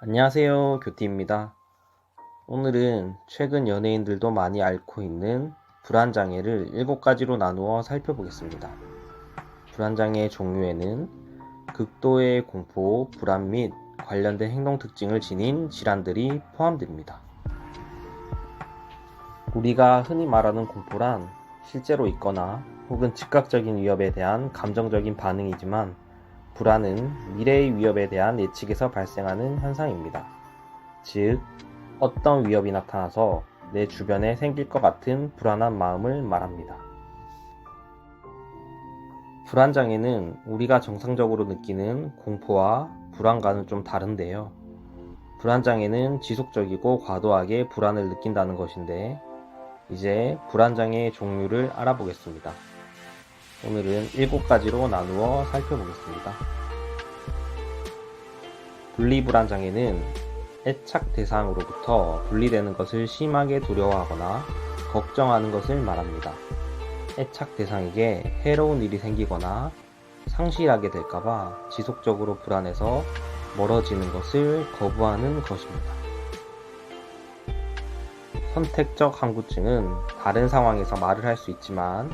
안녕하세요. 교티입니다. 오늘은 최근 연예인들도 많이 앓고 있는 불안장애를 7가지로 나누어 살펴보겠습니다. 불안장애 종류에는 극도의 공포, 불안 및 관련된 행동 특징을 지닌 질환들이 포함됩니다. 우리가 흔히 말하는 공포란 실제로 있거나 혹은 즉각적인 위협에 대한 감정적인 반응이지만 불안은 미래의 위협에 대한 예측에서 발생하는 현상입니다. 즉, 어떤 위협이 나타나서 내 주변에 생길 것 같은 불안한 마음을 말합니다. 불안장애는 우리가 정상적으로 느끼는 공포와 불안과는 좀 다른데요. 불안장애는 지속적이고 과도하게 불안을 느낀다는 것인데, 이제 불안장애의 종류를 알아보겠습니다. 오늘은 7가지로 나누어 살펴보겠습니다. 분리불안 장애는 애착 대상으로부터 분리되는 것을 심하게 두려워하거나 걱정하는 것을 말합니다. 애착 대상에게 해로운 일이 생기거나 상실하게 될까봐 지속적으로 불안해서 멀어지는 것을 거부하는 것입니다. 선택적 항구증은 다른 상황에서 말을 할 수 있지만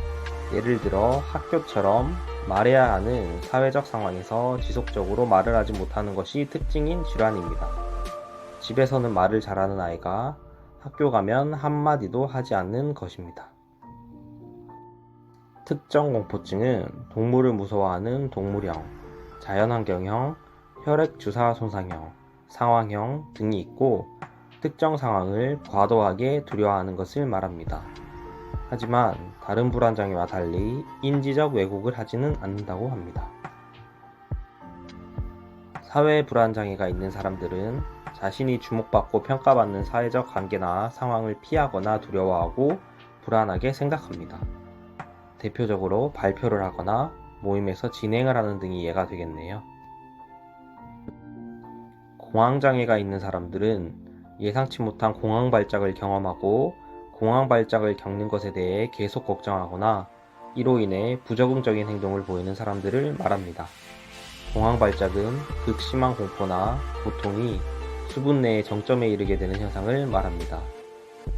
예를 들어 학교처럼 말해야 하는 사회적 상황에서 지속적으로 말을 하지 못하는 것이 특징인 질환입니다. 집에서는 말을 잘하는 아이가 학교 가면 한마디도 하지 않는 것입니다. 특정 공포증은 동물을 무서워하는 동물형, 자연환경형, 혈액주사 손상형, 상황형 등이 있고 특정 상황을 과도하게 두려워하는 것을 말합니다. 하지만 다른 불안장애와 달리 인지적 왜곡을 하지는 않는다고 합니다. 사회 불안장애가 있는 사람들은 자신이 주목받고 평가받는 사회적 관계나 상황을 피하거나 두려워하고 불안하게 생각합니다. 대표적으로 발표를 하거나 모임에서 진행을 하는 등이 예가 되겠네요. 공황장애가 있는 사람들은 예상치 못한 공황 발작을 경험하고 공황 발작을 겪는 것에 대해 계속 걱정하거나 이로 인해 부적응적인 행동을 보이는 사람들을 말합니다. 공황 발작은 극심한 공포나 고통이 수분 내의 정점에 이르게 되는 현상을 말합니다.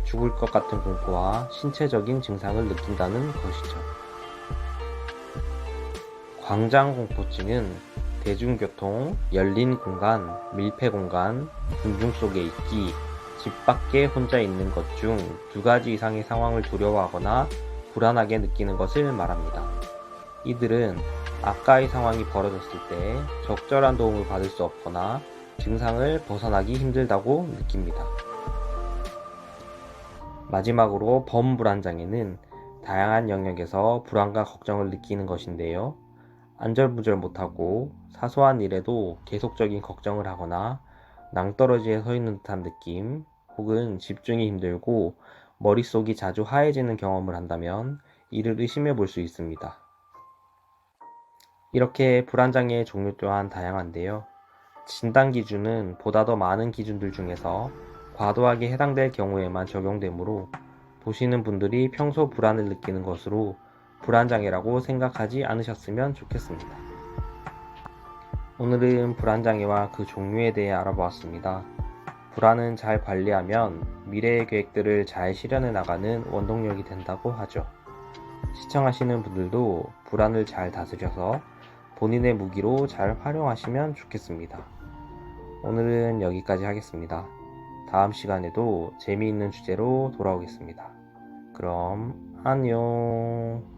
죽을 것 같은 공포와 신체적인 증상을 느낀다는 것이죠. 광장 공포증은 대중교통, 열린 공간, 밀폐 공간, 군중 속에 있기, 집 밖에 혼자 있는 것 중 두 가지 이상의 상황을 두려워하거나 불안하게 느끼는 것을 말합니다. 이들은 아까의 상황이 벌어졌을 때 적절한 도움을 받을 수 없거나 증상을 벗어나기 힘들다고 느낍니다. 마지막으로 범불안장애는 다양한 영역에서 불안과 걱정을 느끼는 것인데요. 안절부절 못하고 사소한 일에도 계속적인 걱정을 하거나 낭떠러지에 서 있는 듯한 느낌, 혹은 집중이 힘들고 머릿속이 자주 하얘지는 경험을 한다면 이를 의심해 볼 수 있습니다. 이렇게 불안장애의 종류 또한 다양한데요. 진단 기준은 보다 더 많은 기준들 중에서 과도하게 해당될 경우에만 적용되므로 보시는 분들이 평소 불안을 느끼는 것으로 불안장애라고 생각하지 않으셨으면 좋겠습니다. 오늘은 불안장애와 그 종류에 대해 알아보았습니다. 불안은 잘 관리하면 미래의 계획들을 잘 실현해 나가는 원동력이 된다고 하죠. 시청하시는 분들도 불안을 잘 다스려서 본인의 무기로 잘 활용하시면 좋겠습니다. 오늘은 여기까지 하겠습니다. 다음 시간에도 재미있는 주제로 돌아오겠습니다. 그럼 안녕.